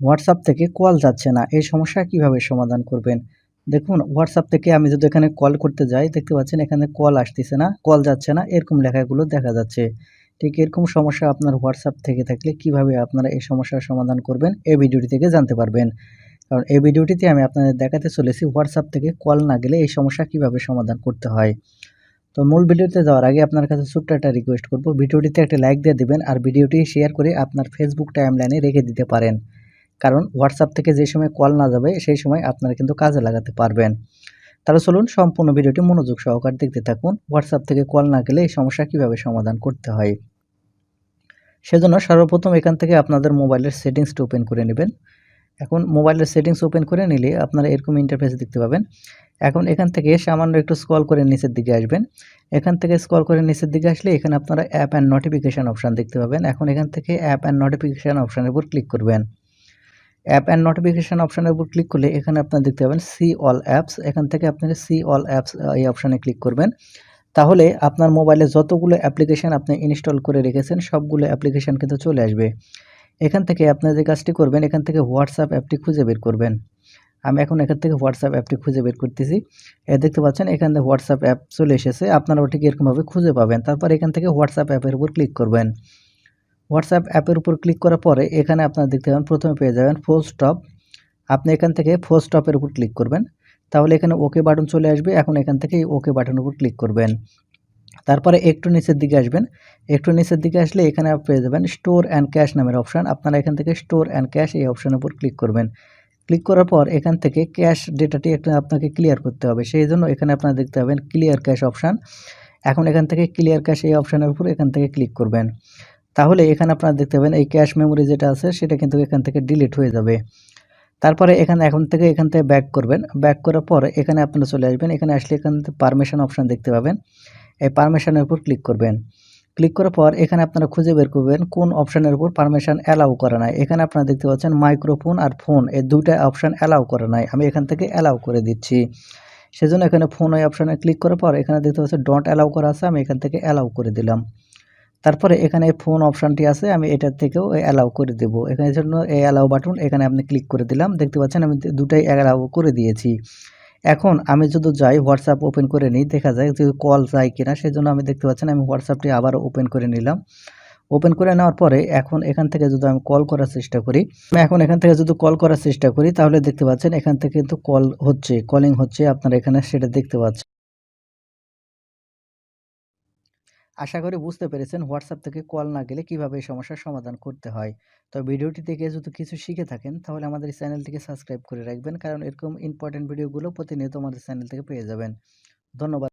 WhatsApp থেকে call যাচ্ছে না। এই সমস্যা কীভাবে সমাধান করবেন? দেখুন, হোয়াটসঅ্যাপ থেকে আমি যদি এখানে কল করতে যাই, দেখতে পাচ্ছেন এখানে কল আসতেছে না, কল যাচ্ছে না, এরকম লেখাগুলো দেখা যাচ্ছে। ঠিক এরকম সমস্যা আপনার হোয়াটসঅ্যাপ থেকে থাকলে কীভাবে আপনারা এই সমস্যার সমাধান করবেন, এই ভিডিওটি থেকে জানতে পারবেন। কারণ এই ভিডিওটিতে আমি আপনাদের দেখাতে চলেছি হোয়াটসঅ্যাপ থেকে কল না গেলে এই সমস্যা কীভাবে সমাধান করতে হয়। তো মূল ভিডিওতে যাওয়ার আগে আপনার কাছে ছোট্ট একটা রিকোয়েস্ট করব। ভিডিওটিতে একটা লাইক দিয়ে দিবেন আর ভিডিওটি শেয়ার করে আপনার ফেসবুক টাইমলাইনে রেখে দিতে পারেন। কারণ হোয়াটসঅ্যাপ থেকে যে সময় কল না যাবে, সেই সময় আপনারা কিন্তু কাজে লাগাতে পারবেন। তাহলে চলুন সম্পূর্ণ ভিডিওটি মনোযোগ সহকারে দেখতে থাকুন হোয়াটসঅ্যাপ থেকে কল না গেলে এই সমস্যা কীভাবে সমাধান করতে হয়। সেজন্য সর্বপ্রথম এখান থেকে আপনাদের মোবাইলের সেটিংসটা ওপেন করে নেবেন। এখন মোবাইলের সেটিংস ওপেন করে নিলে আপনারা এরকম ইন্টারফেস দেখতে পাবেন। এখন এখান থেকে সামান্য একটু স্ক্রল করে নিচের দিকে আসবেন। এখান থেকে স্ক্রল করে নিচের দিকে আসলে এখানে আপনারা অ্যাপ অ্যান্ড নোটিফিকেশান অপশান দেখতে পাবেন। এখন এখান থেকে অ্যাপ অ্যান্ড নোটিফিকেশান অপশানের উপর ক্লিক করবেন। অ্যাপ অ্যান্ড নোটিফিকেশান অপশানের উপর ক্লিক করলে এখানে আপনারা দেখতে পাবেন সি অল অ্যাপস এখান থেকে আপনারা সি অল অ্যাপস এই অপশানে ক্লিক করবেন। তাহলে আপনার মোবাইলে যতগুলো অ্যাপ্লিকেশান আপনি ইনস্টল করে রেখেছেন, সবগুলো অ্যাপ্লিকেশান কিন্তু চলে আসবে। এখান থেকে আপনার যে কাজটি করবেন, এখান থেকে হোয়াটসঅ্যাপ অ্যাপটি খুঁজে বের করবেন। আমি এখন এখান থেকে হোয়াটসঅ্যাপ অ্যাপটি খুঁজে বের করতেছি। এ দেখতে পাচ্ছেন, এখান থেকে হোয়াটসঅ্যাপ অ্যাপ চলে এসেছে। আপনারা ঠিক এরকমভাবে খুঁজে পাবেন। তারপর এখান থেকে হোয়াটসঅ্যাপ অ্যাপের উপর ক্লিক করবেন। হোয়াটসঅ্যাপ অ্যাপের উপর ক্লিক করার পরে এখানে আপনারা দেখতে পাবেন প্রথমে পেয়ে যাবেন ফোর স্টপ আপনি এখান থেকে ফোর স্টপের উপর ক্লিক করবেন। তাহলে এখানে ওকে বাটন চলে আসবে। এখন এখান থেকে ওকে বাটনের উপর ক্লিক করবেন। তারপরে একটু নিচের দিকে আসবেন। একটু নিচের দিকে আসলে এখানে পেয়ে যাবেন স্টোর অ্যান্ড ক্যাশ নামের অপশান আপনারা এখান থেকে স্টোর অ্যান্ড ক্যাশ এই অপশানের উপর ক্লিক করবেন। ক্লিক করার পর এখান থেকে ক্যাশ ডেটাটি একটা আপনাকে ক্লিয়ার করতে হবে। সেই জন্য এখানে আপনারা দেখতে পাবেন ক্লিয়ার ক্যাশ অপশান এখন এখান থেকে ক্লিয়ার ক্যাশ এই অপশানের উপর এখান থেকে ক্লিক করবেন। তাহলে এখানে আপনারা দেখতে পাবেন, এই ক্যাশ মেমোরি যেটা আছে, সেটা কিন্তু এখান থেকে ডিলিট হয়ে যাবে। তারপরে এখানে, এখন থেকে এখান থেকে ব্যাক করবেন। ব্যাক করার পর এখানে আপনারা চলে আসবেন। এখানে আসলে এখান থেকে পারমিশন অপশান দেখতে পাবেন। এই পারমিশনের উপর ক্লিক করবেন। ক্লিক করার পর এখানে আপনারা খুঁজে বের করবেন কোন অপশানের উপর পারমিশন অ্যালাউ করা নাই। এখানে আপনারা দেখতে পাচ্ছেন মাইক্রোফোন আর ফোন এই দুইটা অপশান অ্যালাউ করা নাই। আমি এখান থেকে অ্যালাউ করে দিচ্ছি। সেজন্য এখানে ফোন ওই অপশানে ক্লিক করার পর এখানে দেখতে পাচ্ছেন ডট অ্যালাউ করা আছে। আমি এখান থেকে অ্যালাউ করে দিলাম। তারপরে এখানে ফোন অপশানটি আছে, আমি এটার থেকেও অ্যালাউ করে দেব। এখানে জন্য এই অ্যালাউ বাটন এখানে আপনি ক্লিক করে দিলাম। দেখতে পাচ্ছেন আমি দুটাই অ্যালাউ করে দিয়েছি। এখন আমি যদি যাই হোয়াটসঅ্যাপ ওপেন করে নিই, দেখা যায় যে কল যায় কিনা, সেজন্য আমি দেখতে পাচ্ছেন আমি হোয়াটসঅ্যাপটি আবার ওপেন করে নিলাম। ওপেন করে নেওয়ার পরে এখন এখান থেকে যদি আমি কল করার চেষ্টা করি, আমি এখন এখান থেকে যদি কল করার চেষ্টা করি, তাহলে দেখতে পাচ্ছেন এখান থেকে কিন্তু কল হচ্ছে কলিং হচ্ছে, আপনারা এখানে সেটা দেখতে পাচ্ছেন। আশা করি বুঝতে পেরেছেন হোয়াটসঅ্যাপ থেকে কল না গেলে কীভাবে এই সমস্যার সমাধান করতে হয়। তো ভিডিওটি থেকে যদি কিছু শিখে থাকেন, তাহলে আমাদের চ্যানেলটিকে সাবস্ক্রাইব করে রাখবেন, কারণ এরকম ইম্পর্টেন্ট ভিডিওগুলো প্রতিনিয়ত আমাদের চ্যানেল থেকে পেয়ে যাবেন। ধন্যবাদ।